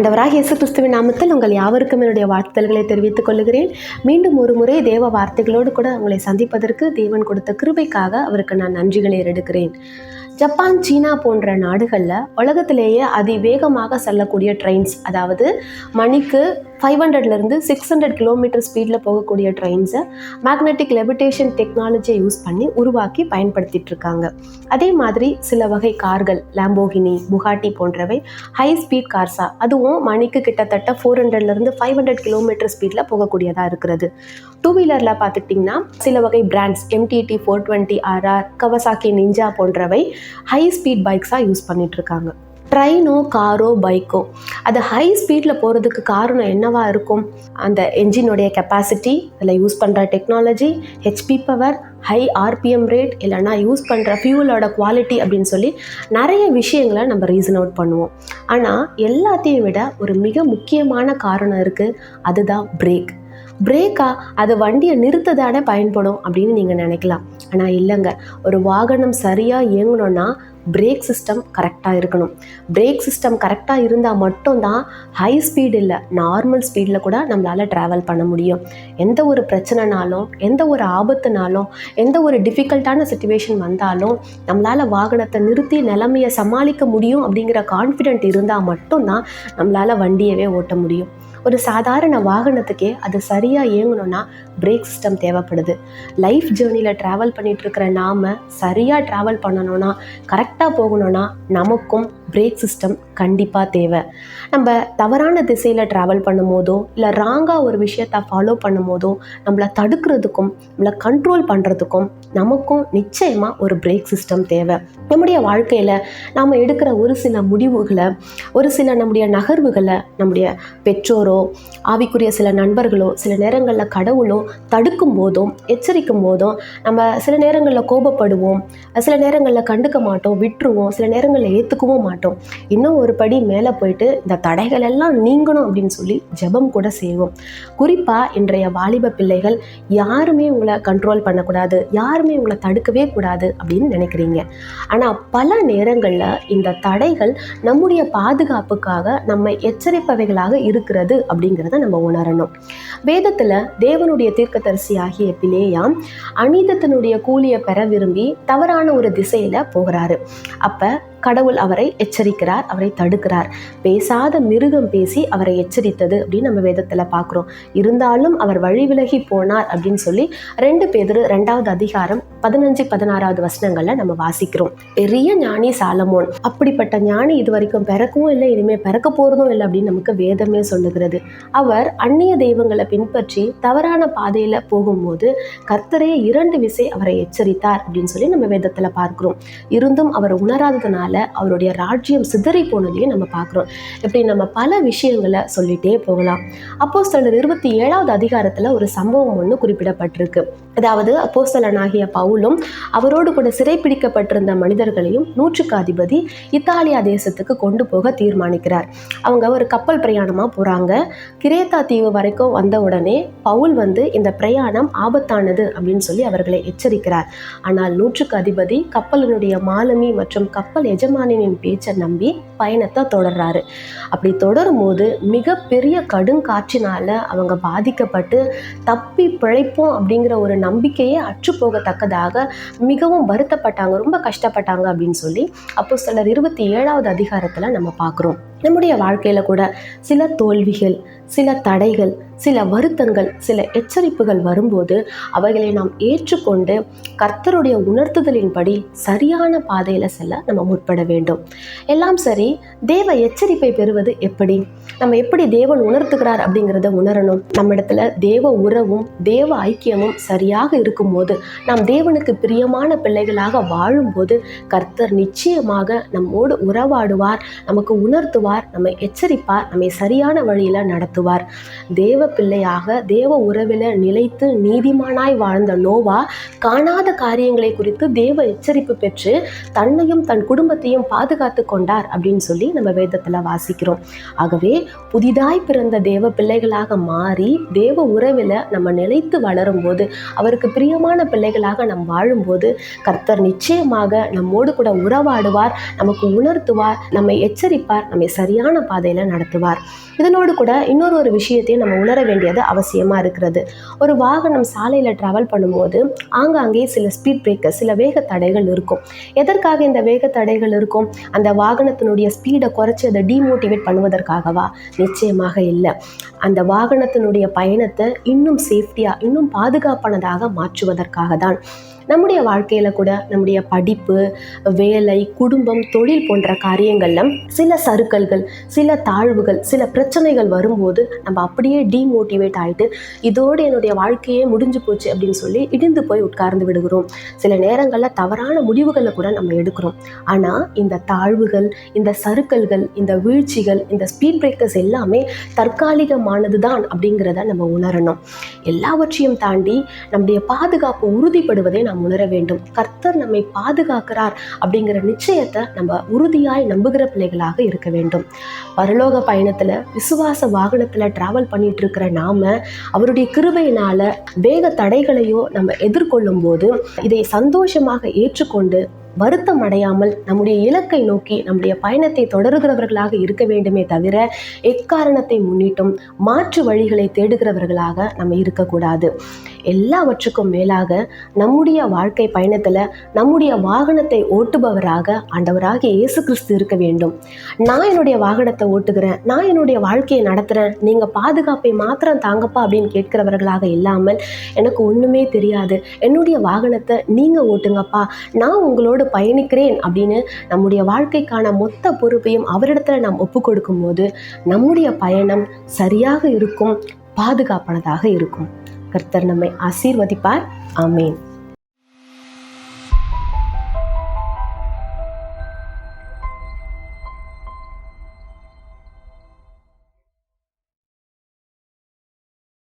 ஆண்டவராக இயேசு கிறிஸ்துவின் நாமத்தில் உங்கள் யாவருக்கும் என்னுடைய வாழ்த்துதல்களை தெரிவித்துக் கொள்கிறேன் மீண்டும் ஒரு முறை தேவ வார்த்தைகளோடு கூட உங்களை சந்திப்பதற்கு தேவன் கொடுத்த கிருபைக்காக அவருக்கு நான் நன்றிகளை எடுக்கிறேன் ஜப்பான் சீனா போன்ற நாடுகளில் உலகத்திலேயே அதிவேகமாக செல்லக்கூடிய ட்ரெயின்ஸ் அதாவது மணிக்கு ஃபைவ் ஹண்ட்ரட்லேருந்து சிக்ஸ் ஹண்ட்ரட் கிலோமீட்டர் ஸ்பீடில் போகக்கூடிய ட்ரெயின்ஸை மேக்னெட்டிக் லெவிடேஷன் டெக்னாலஜியை யூஸ் பண்ணி உருவாக்கி பயன்படுத்திட்டு இருக்காங்க. அதே மாதிரி சில வகை கார்கள் லாம்போகினி புகாட்டி போன்றவை ஹை ஸ்பீட் கார்ஸா அதுவும் மணிக்கு கிட்டத்தட்ட ஃபோர் ஹண்ட்ரட்லேருந்து ஃபைவ் ஹண்ட்ரட் கிலோமீட்டர் ஸ்பீடில் போகக்கூடியதாக இருக்கிறது. டூ வீலரில் பார்த்துட்டிங்கன்னா சில வகை brands MTT four twenty RR Kawasaki Ninja போன்றவை ஹை ஸ்பீட் பைக்ஸாக யூஸ் பண்ணிட்டு இருக்காங்க. ட்ரெயினோ காரோ பைக்கோ. அது ஹை ஸ்பீடில் போகிறதுக்கு காரணம் என்னவா இருக்கும்? அந்த என்ஜினுடைய கெப்பாசிட்டி அதில் யூஸ் பண்ணுற technology HP power high RPM rate இல்லைனா யூஸ் பண்ணுற ஃபியூலோட குவாலிட்டி அப்படின்னு சொல்லி நிறைய விஷயங்களை நம்ம ரீசன் அவுட் பண்ணுவோம். ஆனால் எல்லாத்தையும் விட ஒரு மிக முக்கியமான காரணம் இருக்குது அதுதான் பிரேக் பிரேக்கா அது வண்டியை நிறுத்த தானே பயன்படும் அப்படின்னு நீங்கள் நினைக்கலாம். ஆனால் இல்லைங்க. ஒரு வாகனம் சரியாக இயங்கணும்னா பிரேக் சிஸ்டம் கரெக்டாக இருக்கணும். பிரேக் சிஸ்டம் கரெக்டாக இருந்தால் மட்டும்தான் ஹை ஸ்பீடு இல்லை நார்மல் ஸ்பீடில் கூட நம்மளால் ட்ராவல் பண்ண முடியும். எந்த ஒரு பிரச்சனைனாலும் எந்த ஒரு ஆபத்துனாலும் எந்த ஒரு டிஃபிகல்ட்டான சுச்சுவேஷன் வந்தாலும் நம்மளால் வாகனத்தை நிறுத்தி நிலைமையை சமாளிக்க முடியும் அப்படிங்கிற கான்ஃபிடென்ட் இருந்தால் மட்டும்தான் நம்மளால் வண்டியவே ஓட்ட முடியும். ஒரு சாதாரண வாகனத்துக்கே அது சரியாக இயங்கணும்னா பிரேக் சிஸ்டம் தேவைப்படுது. லைஃப் ஜேர்னியில் ட்ராவல் பண்ணிகிட்ருக்கிற நாம் சரியாக ட்ராவல் பண்ணணும்னா கரெக்டாக போகணும்னா நமக்கும் பிரேக் சிஸ்டம் கண்டிப்பாக தேவை. நம்ம தவறான திசையில் ட்ராவல் பண்ணும் போதோ இல்லை ராங்காக ஒரு விஷயத்தை ஃபாலோ பண்ணும் போதோ நம்மளை தடுக்கிறதுக்கும் நம்மளை கண்ட்ரோல் பண்ணுறதுக்கும் நமக்கும் நிச்சயமாக ஒரு பிரேக் சிஸ்டம் தேவை. நம்முடைய வாழ்க்கையில் நாம் எடுக்கிற ஒரு சில முடிவுகளை ஒரு சில நம்முடைய நகர்வுகளை நம்முடைய பெற்றோரோ ஆவிக்குரிய சில நண்பர்களோ சில நேரங்களில் கடவுளோ தடுக்கும் போதும் எச்சரிக்கும் போதும் நம்ம சில நேரங்களில் கோபப்படுவோம் சில நேரங்களில் கண்டுக்க மாட்டோம் விட்டுருவோம் சில நேரங்களில் ஏற்றுக்கவும் மாட்டோம். இன்னும் ஒரு படி மேலே போயிட்டு இந்த தடைகள் எல்லாம் நீங்கணும் அப்படின்னு சொல்லி ஜெபம் கூட செய்வோம். குறிப்பாக இன்றைய வாலிப பிள்ளைகள் யாருமே உங்களை கண்ட்ரோல் பண்ணக்கூடாது. யார் யாருமே உங்களை தடுக்கவே கூடாது அப்படின்னு நினைக்கிறீங்க. ஆனால் பல நேரங்களில் இந்த தடைகள் நம்முடைய பாதுகாப்புக்காக நம்ம எச்சரிப்பவைகளாக இருக்கிறது அப்படிங்கிறத நம்ம உணரணும். வேதத்தில் தேவனுடைய தீர்க்கதரிசி ஆகிய பிளேயாம் அநீதத்தினுடைய கூலியை பெற விரும்பி தவறான ஒரு திசையில் போகிறாரு. அப்போ கடவுள் அவரை எச்சரிக்கிறார் அவரை தடுக்கிறார். பேசாத மிருகம் பேசி அவரை எச்சரித்தது அப்படின்னு நம்ம வேதத்தில் பார்க்குறோம். இருந்தாலும் அவர் வழி விலகி போனார் அப்படின்னு சொல்லி ரெண்டு பேர் ரெண்டாவது அதிகாரம் பதினஞ்சு பதினாறாவது வசனங்களில் நம்ம வாசிக்கிறோம். பெரிய ஞானி சாலமோன். அப்படிப்பட்ட ஞானி இது வரைக்கும் பிறக்கவும் இல்லை இனிமேல் பிறக்க போகிறதும் இல்லை அப்படின்னு நமக்கு வேதமே சொல்லுகிறது. அவர் அந்நிய தெய்வங்களை பின்பற்றி தவறான பாதையில் போகும்போது கர்த்தரே இரண்டு விசை அவரை எச்சரித்தார் அப்படின்னு சொல்லி நம்ம வேதத்தில் பார்க்கிறோம். இருந்தும் அவர் உணராததுனால அவருடைய ராஜ்யம் சிதறி போனதையும் நம்ம பார்க்குறோம். இப்படி நம்ம பல விஷயங்களை சொல்லிட்டே போகலாம். அப்போஸ்தலர் இருபத்தி ஏழாவது அதிகாரத்தில் ஒரு சம்பவம் ஒன்று குறிப்பிடப்பட்டிருக்கு. அதாவது அப்போஸ்தலனாகிய பவுலும் அவரோடு கூட சிறைப்பிடிக்கப்பட்டிருந்த மனிதர்களையும் நூற்றுக்கு அதிபதி இத்தாலியா தேசத்துக்கு கொண்டு போக தீர்மானிக்கிறார். அவங்க ஒரு கப்பல் பிரயாணமாக போகிறாங்க கிரேத்தா தீவு வரைக்கும் வந்த உடனே பவுல் வந்து இந்த பிரயாணம் ஆபத்தானது அப்படின்னு சொல்லி அவர்களை எச்சரிக்கிறார். ஆனால் நூற்றுக்கு அதிபதி கப்பலினுடைய மாலுமி மற்றும் கப்பல் எஜமானியின் பேச்சை நம்பி பயணத்தை தொடர்றாரு. அப்படி தொடரும் போது மிகப்பெரிய கடுங்காற்றினால அவங்க பாதிக்கப்பட்டு தப்பி பிழைப்போம் அப்படிங்கிற ஒரு நம்பிக்கையே அற்று போகத்தக்கதாக மிகவும் வருத்தப்பட்டாங்க ரொம்ப கஷ்டப்பட்டாங்க அப்படின்னு சொல்லி அப்போ சிலர் இருபத்தி ஏழாவது அதிகாரத்தில் நம்ம பார்க்குறோம். நம்முடைய வாழ்க்கையில் கூட சில தோல்விகள் சில தடைகள் சில வருத்தங்கள் சில எச்சரிப்புகள் வரும்போது அவைகளை நாம் ஏற்றுக்கொண்டு கர்த்தருடைய உணர்த்துதலின்படி சரியான பாதையில் செல்ல நம்ம முற்பட வேண்டும். எல்லாம் சரி தேவ எச்சரிப்பை பெறுவது எப்படி? நம்ம எப்படி தேவன் உணர்த்துகிறார் அப்படிங்கிறத உணரணும். நம்மிடத்துல தேவ உறவும் தேவ ஐக்கியமும் சரியாக இருக்கும்போது நாம் தேவனுக்கு பிரியமான பிள்ளைகளாக வாழும்போது கர்த்தர் நிச்சயமாக நம்மோடு உறவாடுவார் நமக்கு உணர்த்துவார். நம்மை எச்சரிப்பார் நம்மை சரியான வழியில் நடத்துவார். தேவ பிள்ளையாக தேவ உறவில் நிலைத்து நீதிமானாய் வாழ்ந்த நோவா காணாத காரியங்களை குறித்து தேவ எச்சரிப்பு பெற்று தன்னையும் தன் குடும்பத்தையும் பாதுகாத்து கொண்டார் அப்படின்னு சொல்லி நம்ம வேதத்தில் வாசிக்கிறோம். ஆகவே புதிதாய் பிறந்த தேவ பிள்ளைகளாக மாறி தேவ உறவில் நம்ம நிலைத்து வளரும்போது அவருக்கு பிரியமான பிள்ளைகளாக நாம் வாழும்போது கர்த்தர் நிச்சயமாக நம்மோடு கூட உறவாடுவார் நமக்கு உணர்த்துவார் நம்மை எச்சரிப்பார் நம்மை சரியான பாதையில் நடத்துவார். இதனோடு கூட இன்னொரு ஒரு விஷயத்தையும் நம்ம உணர வேண்டியது அவசியமாக இருக்கிறது. ஒரு வாகனம் சாலையில் ட்ராவல் பண்ணும்போது ஆங்காங்கே சில ஸ்பீட் பிரேக்கர் சில வேக தடைகள் இருக்கும். எதற்காக இந்த வேக தடைகள் இருக்கும்? அந்த வாகனத்தினுடைய ஸ்பீடை குறைச்சி அதை டீமோட்டிவேட் பண்ணுவதற்காகவா? நிச்சயமாக இல்லை. அந்த வாகனத்தினுடைய பயணத்தை இன்னும் சேஃப்டியாக இன்னும் பாதுகாப்பானதாக மாற்றுவதற்காக தான் நம்முடைய வாழ்க்கையில் கூட நம்முடைய படிப்பு வேலை குடும்பம் தொழில் போன்ற காரியங்களில் சில சறுக்கல்கள் சில தாழ்வுகள் சில பிரச்சனைகள் வரும்போது நம்ம அப்படியே டீமோட்டிவேட் ஆகிட்டு இதோடு என்னுடைய வாழ்க்கையே முடிஞ்சு போச்சு அப்படின்னு சொல்லி இடிந்து போய் உட்கார்ந்து விடுகிறோம். சில நேரங்களில் தவறான முடிவுகளை கூட நம்ம எடுக்கிறோம். ஆனால் இந்த தாழ்வுகள் இந்த சறுக்கல்கள் இந்த வீழ்ச்சிகள் இந்த ஸ்பீட் பிரேக்கர்ஸ் எல்லாமே தற்காலிகமானது தான் அப்படிங்கிறத நம்ம உணரணும். எல்லாவற்றையும் தாண்டி நம்முடைய பாதுகாப்பு உறுதிப்படுவதை நாம் உணர வேண்டும். கர்த்தர் நம்மை பாதுகாக்கிறார் அப்படிங்கிற நிச்சயத்தை நம்ம உறுதியாய் நம்புகிற பிள்ளைகளாக இருக்க வேண்டும். பரலோக பயணத்தில் விசுவாச வாகனத்தில் டிராவல் பண்ணிட்டு இருக்கிற நாம அவருடைய கிருபையினால வேக தடைகளையோ நம்ம எதிர்கொள்ளும் போது இதை சந்தோஷமாக ஏற்றுக்கொண்டு வருத்தம் அடையாமல் நம்முடைய இலக்கை நோக்கி நம்முடைய பயணத்தை தொடருகிறவர்களாக இருக்க வேண்டுமே தவிர எக்காரணத்தை முன்னிட்டும் மாற்று வழிகளை தேடுகிறவர்களாக நம்ம இருக்கக்கூடாது. எல்லாவற்றுக்கும் மேலாக நம்முடைய வாழ்க்கை பயணத்தில் நம்முடைய வாகனத்தை ஓட்டுபவராக ஆண்டவராகிய இயேசு கிறிஸ்து இருக்க வேண்டும். நான் என்னுடைய வாகனத்தை ஓட்டுகிறேன் நான் என்னுடைய வாழ்க்கையை நடத்துகிறேன் நீங்கள் பாதுகாப்பை மாத்திரம் தாங்கப்பா அப்படின்னு கேட்கிறவர்களாக இல்லாமல் எனக்கு ஒன்றுமே தெரியாது. என்னுடைய வாகனத்தை நீங்கள் ஓட்டுங்கப்பா நான் உங்களோடு பயணிக்கிறேன் அப்படின்னு நம்முடைய வாழ்க்கைக்கான மொத்த பொறுப்பையும் அவரிடத்துல நாம் ஒப்பு கொடுக்கும்போது நம்முடைய பயணம் சரியாக இருக்கும் பாதுகாப்பானதாக இருக்கும். கர்த்தர் நம்மை ஆசீர்வதிப்பார். ஆமேன்.